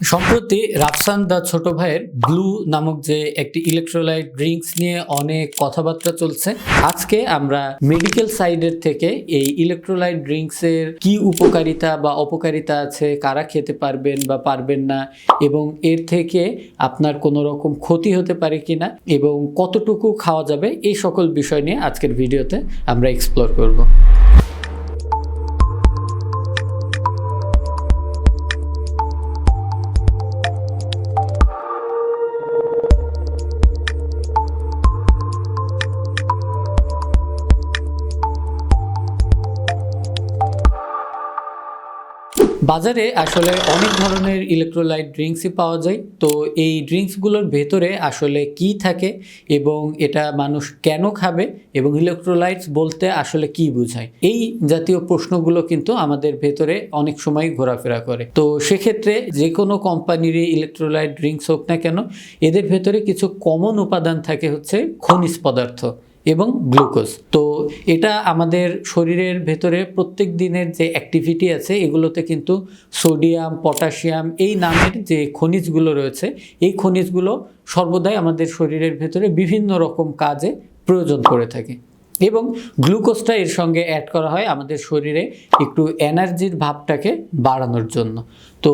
সম্প্রতি রাফসান দা ছোট ভাইয়ের ব্লু নামক যে একটি ইলেকট্রোলাইট ড্রিঙ্কস নিয়ে অনেক কথাবার্তা চলছে। আজকে আমরা মেডিকেল সাইডের থেকে এই ইলেকট্রোলাইট ড্রিঙ্কসের কি উপকারিতা বা অপকারিতা আছে, কারা খেতে পারবেন বা পারবেন না এবং এর থেকে আপনার কোনো রকম ক্ষতি হতে পারে কিনা এবং কতটুকু খাওয়া যাবে, এই সকল বিষয় নিয়ে আজকের ভিডিওতে আমরা এক্সপ্লোর করব। বাজারে আসলে অনেক ধরনের ইলেকট্রোলাইট ড্রিঙ্কসই পাওয়া যায়। তো এই ড্রিঙ্কসগুলোর ভেতরে আসলে কি থাকে এবং এটা মানুষ কেন খাবে এবং ইলেকট্রোলাইটস বলতে আসলে কি বোঝায়? এই জাতীয় প্রশ্নগুলো কিন্তু আমাদের ভেতরে অনেক সময় ঘোরাফেরা করে। তো সেক্ষেত্রে যে কোনো কোম্পানিরই ইলেকট্রোলাইট ড্রিঙ্কস হোক না কেন, এদের ভেতরে কিছু কমন উপাদান থাকে হচ্ছে খনিজ পদার্থ। এবং গ্লুকোজ। তো এটা আমাদের শরীরের ভেতরে প্রত্যেক দিনের যে অ্যাক্টিভিটি আছে, এগুলোতে কিন্তু সোডিয়াম, পটাশিয়াম এই নামের যে খনিজগুলো রয়েছে, এই খনিজগুলো সর্বদাই আমাদের শরীরের ভেতরে বিভিন্ন রকম কাজে প্রয়োজন করে থাকে। এবং গ্লুকোজটা এর সঙ্গে অ্যাড করা হয় আমাদের শরীরে একটু এনার্জির ভাবটাকে বাড়ানোর জন্য। তো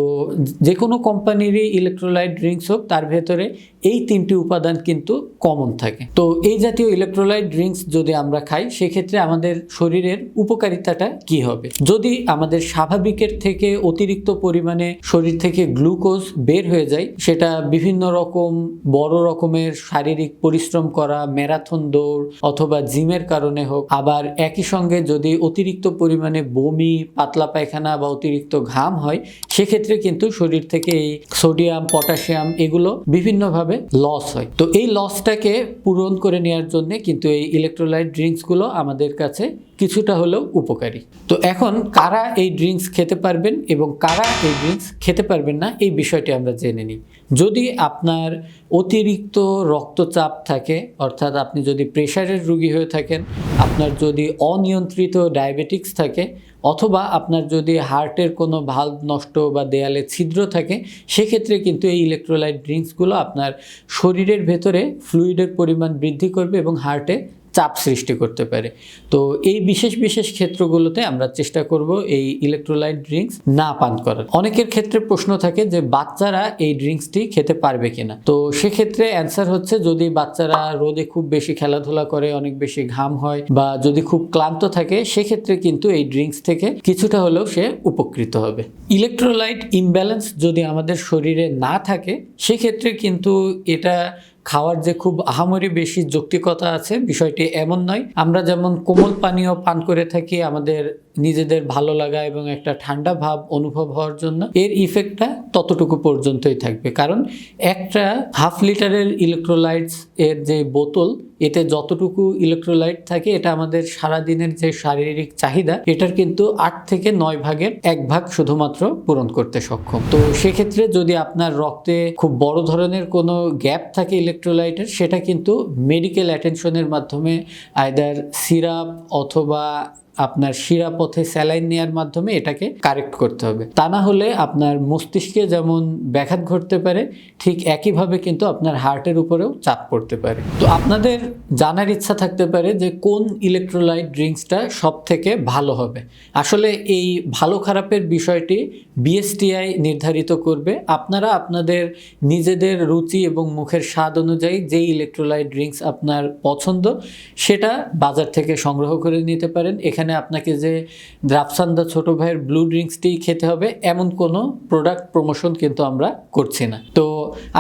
যে কোনো কোম্পানিরই ইলেকট্রোলাইট ড্রিঙ্কস হোক, তার ভেতরে এই তিনটি উপাদান কিন্তু কমন থাকে। তো এই জাতীয় ইলেকট্রোলাইট ড্রিঙ্কস যদি আমরা খাই, সেক্ষেত্রে আমাদের শরীরের উপকারিতাটা কি হবে? যদি আমাদের স্বাভাবিকের থেকে অতিরিক্ত পরিমাণে শরীর থেকে গ্লুকোজ বের হয়ে যায়, সেটা বিভিন্ন রকম বড় রকমের শারীরিক পরিশ্রম করা, ম্যারাথন দৌড় অথবা জিমের কারণে হোক। আবার একই সঙ্গে যদি অতিরিক্ত পরিমাণে বমি, পাতলা পায়খানা বা অতিরিক্ত ঘাম হয়, সেক্ষেত্রে কিন্তু শরীর থেকে এই সোডিয়াম, পটাশিয়াম এগুলো বিভিন্নভাবে লস হয়। তো এই লসটাকে পূরণ করে নেওয়ার জন্য কিন্তু এই ইলেকট্রোলাইট ড্রিঙ্কসগুলো আমাদের কাছে কিছুটা হলেও উপকারী। তো এখন কারা এই ড্রিঙ্কস খেতে পারবেন এবং কারা এই ড্রিঙ্কস খেতে পারবেন না, এই বিষয়টি আমরা জেনে নিই। যদি আপনার অতিরিক্ত রক্তচাপ থাকে, অর্থাৎ আপনি যদি প্রেশারের রুগী হয়ে থাকেন, আপনার যদি অনিয়ন্ত্রিত ডায়াবেটিক্স থাকে, অথবা আপনার যদি হার্টের কোনো ভাল্ব নষ্ট বা দেয়ালে ছিদ্র থাকে, সেক্ষেত্রে কিন্তু এই ইলেকট্রোলাইট ড্রিঙ্কসগুলো আপনার শরীরের ভেতরে ফ্লুইডের পরিমাণ বৃদ্ধি করবে এবং হার্টে চাপ সৃষ্টি করতে পারে। তো এই বিশেষ বিশেষ ক্ষেত্রগুলোতে আমরা চেষ্টা করব এই ইলেকট্রোলাইট ড্রিঙ্কস না পান করার। অনেকের ক্ষেত্রে প্রশ্ন থাকে যে, বাচ্চারা এই ড্রিঙ্কসটি খেতে পারবে কিনা? তো সেক্ষেত্রে অ্যান্সার হচ্ছে, যদি বাচ্চারা রোদে খুব বেশি খেলাধুলা করে, অনেক বেশি ঘাম হয় বা যদি খুব ক্লান্ত থাকে, সেক্ষেত্রে কিন্তু এই ড্রিঙ্কস থেকে কিছুটা হলেও সে উপকৃত হবে। ইলেকট্রোলাইট ইমব্যালেন্স যদি আমাদের শরীরে না থাকে, সেক্ষেত্রে কিন্তু এটা খাওয়ার যে খুব আহামরি বেশি যৌক্তিকতা আছে, বিষয়টি এমন নয়। আমরা যেমন কোমল পানীয় পান করে থাকি, আমাদের নিজেদের ভালো লাগা এবং একটা ঠান্ডা ভাব অনুভব হওয়ার জন্য এর ইফেক্টটা ততটুকু পর্যন্তই থাকবে। কারণ একটা হাফ লিটারের ইলেকট্রোলাইটস এর যে বোতল, এতে যতটুকু ইলেকট্রোলাইট থাকে, এটা আমাদের সারাদিনের যে শারীরিক চাহিদা, এটার কিন্তু আট থেকে নয় ভাগের এক ভাগ শুধুমাত্র পূরণ করতে সক্ষম। তো সেক্ষেত্রে যদি আপনার রক্তে খুব বড় ধরনের কোনো গ্যাপ থাকে ইলেকট্রোলাইটের সেটা কিন্তু মেডিকেল অ্যাটেনশনের মাধ্যমে আয়দার সিরাপ অথবা আপনার শিরাপথে স্যালাইন নেওয়ার মাধ্যমে এটাকে কারেক্ট করতে হবে। তা না হলে আপনার মস্তিষ্কে যেমন ব্যাঘাত ঘটতে পারে, ঠিক একইভাবে কিন্তু আপনার হার্টের উপরেও চাপ পড়তে পারে। তো আপনাদের জানার ইচ্ছা থাকতে পারে যে কোন ইলেকট্রোলাইট ড্রিঙ্কসটা সব থেকে ভালো হবে। আসলে এই ভালো খারাপের বিষয়টি বিএসটিআই নির্ধারিত করবে। আপনারা আপনাদের নিজেদের রুচি এবং মুখের স্বাদ অনুযায়ী যেই ইলেকট্রোলাইট ড্রিঙ্কস আপনার পছন্দ, সেটা বাজার থেকে সংগ্রহ করে নিতে পারেন। এখানে আপনাকে যে দ্রাফসান্দা ছোট ভাইয়ের ব্লু ড্রিঙ্কসটি খেতে হবে, এমন কোনো প্রোডাক্ট প্রমোশন কিন্তু আমরা করছি না। তো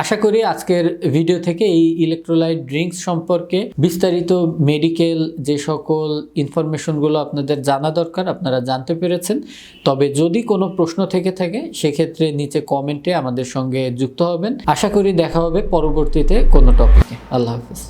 আশা করি আজকের ভিডিও থেকে এই ইলেকট্রোলাইট ড্রিঙ্কস সম্পর্কে বিস্তারিত মেডিকেল যে সকল ইনফরমেশনগুলো আপনাদের জানা দরকার, আপনারা জানতে পেরেছেন। তবে যদি কোনো প্রশ্ন থেকে থাকে, সেক্ষেত্রে নিচে কমেন্টে আমাদের সঙ্গে যুক্ত হবেন। আশা করি দেখা হবে পরবর্তীতে কোনো টপিকে আল্লাহ হাফিজ।